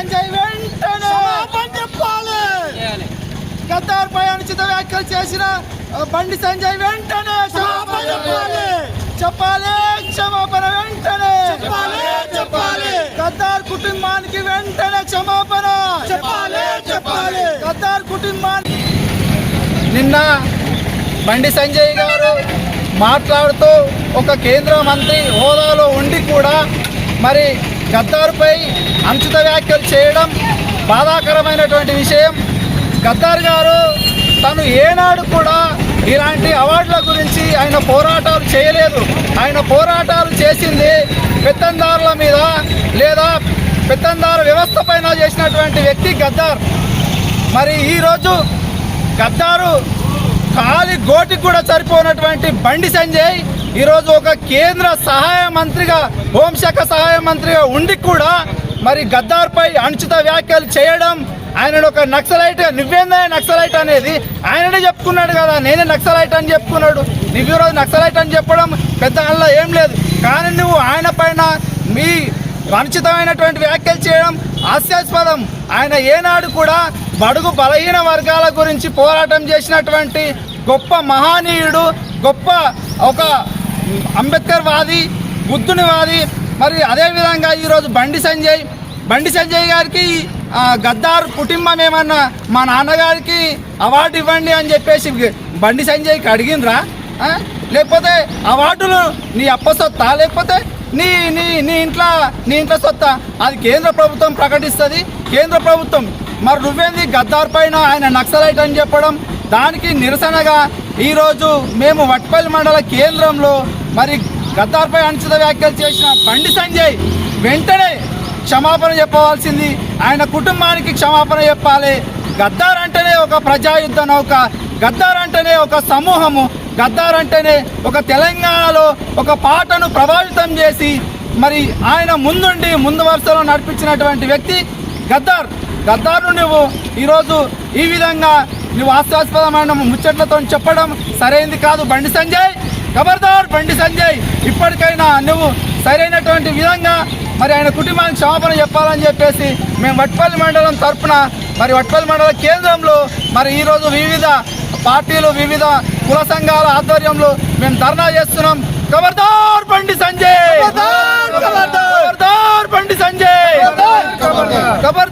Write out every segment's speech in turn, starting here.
సంజయ్ వెంటనే చెప్పాలి. గద్దార్ పై అనుచిత వ్యాఖ్యలు చేసిన బండి సంజయ్ వెంటనే చెప్పాలి. చెప్పాలి. క్షమాపణ వెంటనే చెప్పాలి చెప్పాలి. గద్దార్ కుటుంబానికి వెంటనే క్షమాపణ చెప్పాలి చెప్పాలి. గద్దార్ కుటుంబానికి నిన్న బండి సంజయ్ గారు మాట్లాడుతూ ఒక కేంద్ర మంత్రి హోదాలో ఉండి కూడా మరి గద్దారుపై అనుచిత వ్యాఖ్యలు చేయడం బాధాకరమైనటువంటి విషయం. గద్దార్ గారు తను ఏనాడు కూడా ఇలాంటి అవార్డుల గురించి ఆయన పోరాటాలు చేయలేదు. ఆయన పోరాటాలు చేసింది పెత్తందారుల మీద లేదా పెత్తందారు వ్యవస్థ పైన చేసినటువంటి వ్యక్తి గద్దార్. మరి ఈరోజు గద్దారు కాలి గోటికి కూడా సరిపోనటువంటి బండి సంజయ్ ఈరోజు ఒక కేంద్ర సహాయ మంత్రిగా హోంశాఖ సహాయ మంత్రిగా ఉండి కూడా మరి గద్దార్పై అనుచిత వ్యాఖ్యలు చేయడం ఆయన ఒక నక్సలైట్ నువ్వేందా నక్సలైట్ అనేది? ఆయననే చెప్పుకున్నాడు కదా నేనే నక్సలైట్ అని చెప్పుకున్నాడు. నువ్వు ఈరోజు నక్సలైట్ అని చెప్పడం పెద్ద అందులో ఏం లేదు. కానీ నువ్వు ఆయన పైన మీ అనుచితమైనటువంటి వ్యాఖ్యలు చేయడం హాస్యాస్పదం. ఆయన ఏనాడు కూడా బడుగు బలహీన వర్గాల గురించి పోరాటం చేసినటువంటి గొప్ప మహానీయుడు గొప్ప ఒక అంబేద్కర్ వాది బుద్ధుని వాది మరి అదేవిధంగా ఈరోజు బండి సంజయ్. బండి సంజయ్ గారికి గద్దారు గద్దార్ కుటుంబం ఏమన్నా మా నాన్నగారికి అవార్డు ఇవ్వండి అని చెప్పేసి బండి సంజయ్కి అడిగిందిరా లేకపోతే అవార్డులు నీ అప్ప సొత్తా? లేకపోతే నీ నీ నీ ఇంట్లో నీ ఇంట్లో సొత్తా? అది కేంద్ర ప్రభుత్వం ప్రకటిస్తుంది. కేంద్ర ప్రభుత్వం మరి నువ్వేంది గద్దార్ పైన ఆయన నక్సలైట్ అని చెప్పడం? దానికి నిరసనగా ఈరోజు మేము వట్పల్లి మండల కేంద్రంలో మరి గద్దార్పై అనుచిత వ్యాఖ్యలు చేసిన బండి సంజయ్ వెంటనే క్షమాపణ చెప్పవలసింది. ఆయన కుటుంబానికి క్షమాపణ చెప్పాలి. గద్దార్ అంటేనే ఒక ప్రజాయుద్ధ నౌక గద్దార్ అంటేనే ఒక సమూహము గద్దార్ అంటేనే ఒక తెలంగాణలో ఒక పాటను ప్రభావితం చేసి మరి ఆయన ముందుండి ముందు వరుసలో నడిపించినటువంటి వ్యక్తి గద్దార్. గద్దార్ను నువ్వు ఈరోజు ఈ విధంగా నువ్వు హాస్యాస్పదమైన ముచ్చట్లతో చెప్పడం సరైంది కాదు. బండి సంజయ్ ఖబర్దార్ బండి సంజయ్ ఇప్పటికైనా నువ్వు సరైనటువంటి విధంగా మరి ఆయన కుటుంబానికి క్షమాపణ చెప్పాలని చెప్పేసి మేము వట్పల్లి మండలం తరపున మరి వట్పల్లి మండల కేంద్రంలో మరి ఈరోజు వివిధ పార్టీలు వివిధ కుల సంఘాల ఆధ్వర్యంలో మేము ధర్నా చేస్తున్నాం. ఖబర్దార్ బండి సంజయ్! ఖబర్దార్ బండి సంజయ్! ఖబర్దార్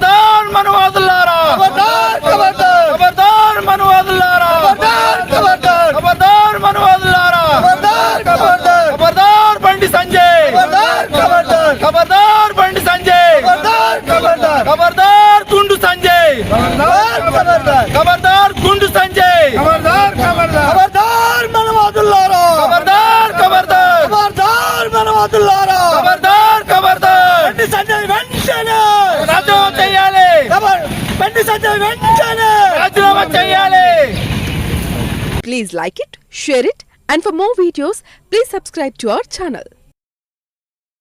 వెంటనే రాజీనామా చేయాలి Please like it, share it, and for more videos, please subscribe to our channel.